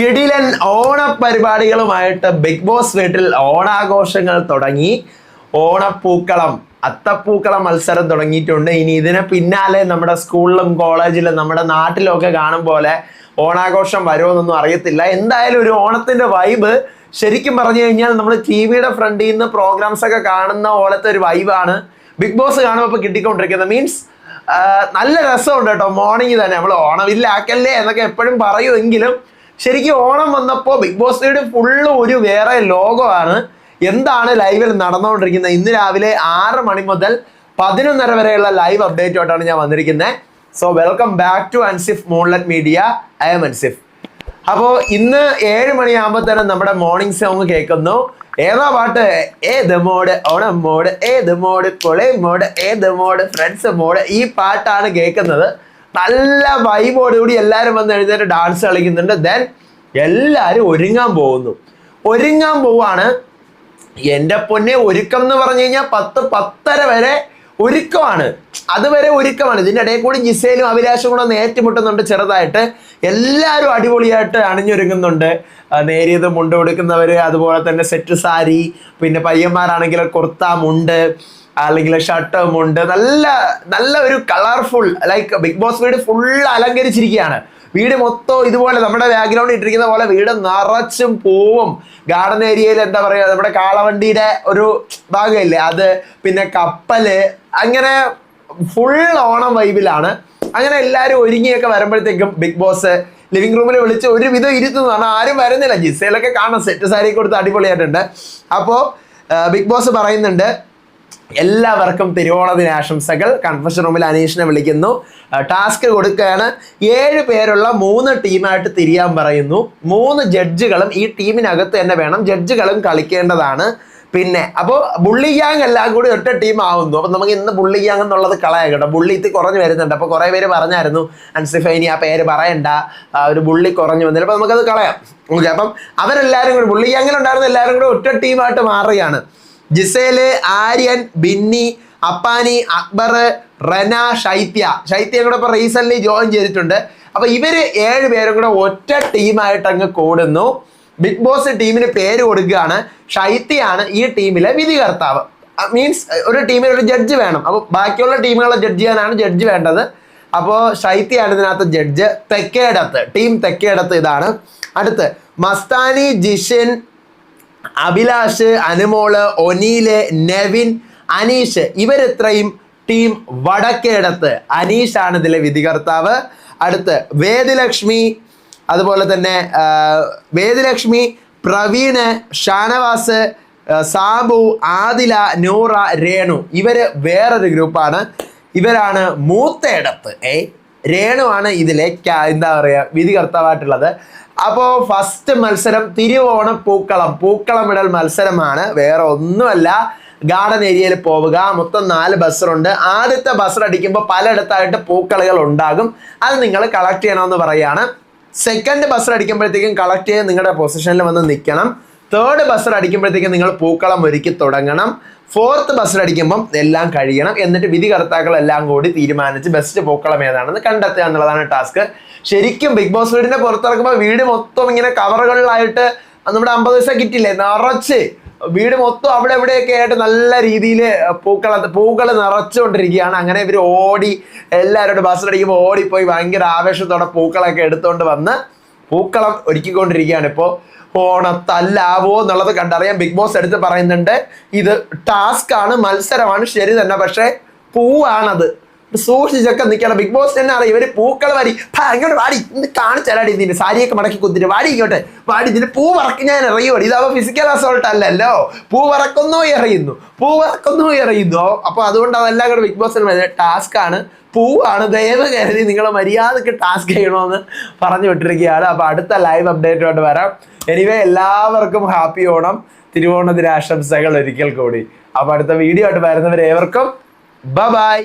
കിടിലൻ ഓണപരിപാടികളുമായിട്ട് big boss വീട്ടിൽ ഓണാഘോഷങ്ങൾ തുടങ്ങി. ഓണപ്പൂക്കളം അത്തപ്പൂക്കള മത്സരം തുടങ്ങിയിട്ടുണ്ട്. ഇനി ഇതിന് പിന്നാലെ നമ്മുടെ സ്കൂളിലും കോളേജിലും നമ്മുടെ നാട്ടിലും ഒക്കെ കാണും പോലെ ഓണാഘോഷം വരുമെന്നൊന്നും അറിയത്തില്ല. എന്തായാലും ഒരു ഓണത്തിന്റെ വൈബ് ശരിക്കും പറഞ്ഞു കഴിഞ്ഞാൽ നമ്മൾ ടി വിയുടെ ഫ്രണ്ടിൽ നിന്ന് പ്രോഗ്രാംസ് ഒക്കെ കാണുന്ന പോലത്തെ ഒരു വൈബാണ് ബിഗ് ബോസ് കാണുമ്പോൾ ഇപ്പോൾ കിട്ടിക്കൊണ്ടിരിക്കുന്നത്. മീൻസ് നല്ല രസമുണ്ട് കേട്ടോ. മോർണിംഗ് തന്നെ. നമ്മൾ ഓണമില്ലാക്കല്ലേ എന്നൊക്കെ എപ്പോഴും പറയുമെങ്കിലും ശരിക്കും ഓണം വന്നപ്പോൾ ബിഗ് ബോസ് വീട് ഫുള്ള് ഒരു വേറെ ലോകമാണ്. എന്താണ് ലൈവിൽ നടന്നുകൊണ്ടിരിക്കുന്നത്? ഇന്ന് രാവിലെ ആറ് മണി മുതൽ പതിനൊന്നര വരെയുള്ള ലൈവ് അപ്ഡേറ്റുമായിട്ടാണ് ഞാൻ വന്നിരിക്കുന്നത്. So welcome back to Ansif moonlet media I M Ansif അപ്പോൾ ഇന്ന് ഏഴ് മണിയാകുമ്പോൾ തന്നെ നമ്മുടെ മോർണിംഗ് സോങ് കേൾക്കുന്നു. ഏതാ പാട്ട്? ഏത് മോഡ്? ഓണം മോഡ്. ഏത് മോഡ്? കൊളേ മോഡ്. ഏത് മോഡ്? Friends mode. ഈ പാട്ടാണ് കേൾക്കുന്നത്. നല്ല വൈബോടുകൂടി എല്ലാവരും വന്ന് എഴുന്നേറ്റ് ഡാൻസ് കളിക്കുന്നുണ്ട്. ദെൻ എല്ലാവരും ഒരുങ്ങാൻ പോകുന്നു. ഒരുങ്ങാൻ പോവാണ്. എന്റെ പൊന്നെ ഒരുക്കം എന്ന് പറഞ്ഞു കഴിഞ്ഞാൽ പത്ത് പത്തര വരെ ഒരുക്കമാണ്. അതുവരെ ഒരുക്കമാണ്. ഇതിന്റെ ഇടയിൽ കൂടി ജിസയിലും അഭിലാഷും കൂടെ ഒന്ന് ഏറ്റുമുട്ടുന്നുണ്ട് ചെറുതായിട്ട്. എല്ലാവരും അടിപൊളിയായിട്ട് അണിഞ്ഞൊരുങ്ങുന്നുണ്ട്. നേരിയത് മുണ്ട് കൊടുക്കുന്നവർ അതുപോലെ തന്നെ സെറ്റ് സാരി പിന്നെ പയ്യന്മാരാണെങ്കിൽ കുർത്ത മുണ്ട് അല്ലെങ്കിൽ ഉണ്ട് നല്ല നല്ല ഒരു കളർഫുൾ ലൈക്ക് ബിഗ് ബോസ് വീട് ഫുൾ അലങ്കരിച്ചിരിക്കുകയാണ്. വീട് മൊത്തം ഇതുപോലെ നമ്മുടെ ബാക്ക്ഗ്രൗണ്ട് ഇട്ടിരിക്കുന്ന പോലെ വീട് നിറച്ചും പൂവും. ഗാർഡൻ ഏരിയയിൽ എന്താ പറയുക നമ്മുടെ കാളവണ്ടിയുടെ ഒരു ഭാഗമില്ലേ അത് പിന്നെ കപ്പൽ അങ്ങനെ ഫുൾ ഓണം വൈബിലാണ് അങ്ങനെ എല്ലാവരും ഒരുങ്ങിയൊക്കെ വരുമ്പോഴത്തേക്കും ബിഗ് ബോസ് ലിവിംഗ് റൂമിൽ വിളിച്ച് ഒരു വിധം ഇരുത്തുന്നതാണ്. ആരും വരുന്നില്ല. ജിസയിലൊക്കെ കാണാം. സെറ്റ് സാരി കൊടുത്ത് അടിപൊളിയായിട്ടുണ്ട്. അപ്പോൾ ബിഗ് ബോസ് പറയുന്നുണ്ട് എല്ലാവർക്കും തിരുവോണ ദിനാശംസകൾ കൺഫഷൻ റൂമിൽ അനീഷിനെ വിളിക്കുന്നു. ടാസ്ക് കൊടുക്കുകയാണ്. ഏഴ് പേരുള്ള മൂന്ന് ടീമായിട്ട് തിരിയാൻ പറയുന്നു. മൂന്ന് ജഡ്ജുകളും ഈ ടീമിനകത്ത് തന്നെ വേണം. ജഡ്ജുകളും കളിക്കേണ്ടതാണ്. പിന്നെ അപ്പോൾ ബുള്ളി ഗ്യാങ് എല്ലാം കൂടി ഒറ്റ ടീം ആവുന്നു. അപ്പം നമുക്ക് ഇന്ന് ബുള്ളി ഗ്യാങ് എന്നുള്ളത് കളയാം കേട്ടോ. ബുള്ളി ഇത്തി കുറഞ്ഞു വരുന്നുണ്ട്. അപ്പോൾ കുറേ പേര് പറഞ്ഞായിരുന്നു അൻസിഫൈനി ആ പേര് പറയണ്ട. ഒരു ബുള്ളി കുറഞ്ഞു വന്നില്ല. അപ്പോൾ നമുക്കത് കളയാം. ഓക്കെ അപ്പം അവരെല്ലാവരും കൂടി ബുള്ളി ഗ്യാങ്ങിലുണ്ടായിരുന്ന എല്ലാവരും കൂടി ഒറ്റ ടീമായിട്ട് മാറുകയാണ്. ജിസേൽ ആര്യൻ ബിന്നി അപ്പാനി അക്ബർ റന ഷൈത്യ ശൈത്യ കൂടെ ഇപ്പൊ റീസെന്റ് ജോയിൻ ചെയ്തിട്ടുണ്ട്. അപ്പൊ ഇവർ ഏഴ് പേരും കൂടെ ഒറ്റ ടീമായിട്ട് അങ്ങ് കൂടുന്നു. ബിഗ് ബോസ് ടീമിന് പേര് കൊടുക്കുകയാണ്. ഷൈത്യാണ് ഈ ടീമിലെ വിധികർത്താവ്. മീൻസ് ഒരു ടീമിൽ ഒരു ജഡ്ജ് വേണം. അപ്പോൾ ബാക്കിയുള്ള ടീമുകളെ ജഡ്ജ് ചെയ്യാനാണ് ജഡ്ജ് വേണ്ടത്. അപ്പോൾ ശൈത്യയാണ് ഇതിനകത്ത് ജഡ്ജ് തെക്കേടത്ത് ടീം തെക്കേടത്ത് ഇതാണ്. അടുത്ത് മസ്താനി ജിഷിൻ അഭിലാഷ് അനുമോൾ ഒനീൽ നെവിൻ അനീഷ് ഇവരെത്രയും ടീം വടക്കേടത്ത്. അനീഷ് ആണ് ഇതിലെ വിധികർത്താവ്. അടുത്ത് വേദലക്ഷ്മി അതുപോലെ തന്നെ വേദലക്ഷ്മി പ്രവീണ് ഷാനവാസ് സാബു ആദില നൂറ രേണു. ഇവർ വേറൊരു ഗ്രൂപ്പാണ്. ഇവരാണ് മൂത്തയിടത്ത് ഏ രേണുവാണ് ഇതിലെ എന്താ പറയുക വിധികർത്താവായിട്ടുള്ളത്. അപ്പോൾ ഫസ്റ്റ് മത്സരം തിരുവോണം പൂക്കളം. പൂക്കളം ഇടൽ മത്സരമാണ്. വേറെ ഒന്നുമല്ല. ഗാർഡൻ ഏരിയയിൽ പോവുക. മൊത്തം നാല് ബസ്സറുണ്ട് ആദ്യത്തെ ബസ് അടിക്കുമ്പോൾ പലയിടത്തായിട്ട് പൂക്കളുകൾ ഉണ്ടാകും. അത് നിങ്ങൾ കളക്ട് ചെയ്യണമെന്ന് പറയാണ്. സെക്കൻഡ് ബസ് അടിക്കുമ്പോഴത്തേക്കും കളക്ട് ചെയ്ത് നിങ്ങളുടെ പൊസിഷനിൽ വന്ന് നിൽക്കണം. തേർഡ് ബസർ അടിക്കുമ്പോഴത്തേക്കും നിങ്ങൾ പൂക്കളം ഒരുക്കി തുടങ്ങണം. ഫോർത്ത് ബസർ അടിക്കുമ്പം എല്ലാം കഴിയണം. എന്നിട്ട് വിധികർത്താക്കൾ എല്ലാം കൂടി തീരുമാനിച്ച് ബെസ്റ്റ് പൂക്കളം ഏതാണെന്ന് കണ്ടെത്തുക എന്നുള്ളതാണ് ടാസ്ക് ശരിക്കും ബിഗ് ബോസ് വീടിന്റെ പുറത്തിറക്കുമ്പോൾ വീട് മൊത്തം ഇങ്ങനെ കവറുകളിലായിട്ട് നമ്മുടെ അമ്പത് ദിവസം കിറ്റില്ലേ നിറച്ച്. വീട് മൊത്തം അവിടെ എവിടെയൊക്കെ ആയിട്ട് നല്ല രീതിയിൽ പൂക്കൾ പൂക്കൾ നിറച്ചുകൊണ്ടിരിക്കുകയാണ്. അങ്ങനെ ഇവർ ഓടി എല്ലാവരോടും ബസ് അടിക്കുമ്പോൾ ഓടിപ്പോയി ഭയങ്കര ആവേശത്തോടെ പൂക്കളൊക്കെ എടുത്തുകൊണ്ട് വന്ന് പൂക്കളം ഒരുക്കിക്കൊണ്ടിരിക്കുകയാണ് ഇപ്പോൾ ഓണത്തല്ലാവോ എന്നുള്ളത് കണ്ടറിയാം ബിഗ് ബോസ് എടുത്ത് പറയുന്നുണ്ട്. ഇത് ടാസ്ക് ആണ് മത്സരമാണ്. ശരി തന്നെ പക്ഷേ പൂവാണത്. സൂക്ഷിച്ചൊക്കെ നിൽക്കണം ബിഗ് ബോസ് തന്നെ അറിയാം ഇവർ പൂക്കൾ വാരി "ഭാ, ഇങ്ങോട്ട് വാടി. ഇന്ന് കാണിച്ചാലാടി ഇതിന്റെ സാരിയൊക്കെ മടക്കി കുത്തിട്ട് വാടി ഇങ്ങോട്ട്. വാടി ഇതിന് പൂ പറക്കി ഞാൻ എറിയുവാടി ഇതാവുമ്പോൾ ഫിസിക്കൽ അസോൾട്ട് അല്ലല്ലോ. പൂ പറക്കുന്നു എറിയുന്നു. പൂ പറക്കുന്നു എറിയുന്നു. അപ്പൊ അതുകൊണ്ട് അതെല്ലാം കൂടെ ബിഗ് ബോസിന് ടാസ്ക് ആണ്. പൂവാണ്. ദയവ് കരുതി നിങ്ങൾ മര്യാദയ്ക്ക് ടാസ്ക് ചെയ്യണമെന്ന് പറഞ്ഞു വിട്ടിരിക്കുകയാണ്. അപ്പൊ അടുത്ത ലൈവ് അപ്ഡേറ്റുമായിട്ട് വരാം. എനിവേ എല്ലാവർക്കും ഹാപ്പി ഓണം. തിരുവോണ ദിനാശംസകൾ ഒരിക്കൽ കൂടി. അപ്പൊ അടുത്ത വീഡിയോ ആയിട്ട് വരുന്നവരേവർക്കും. ബൈ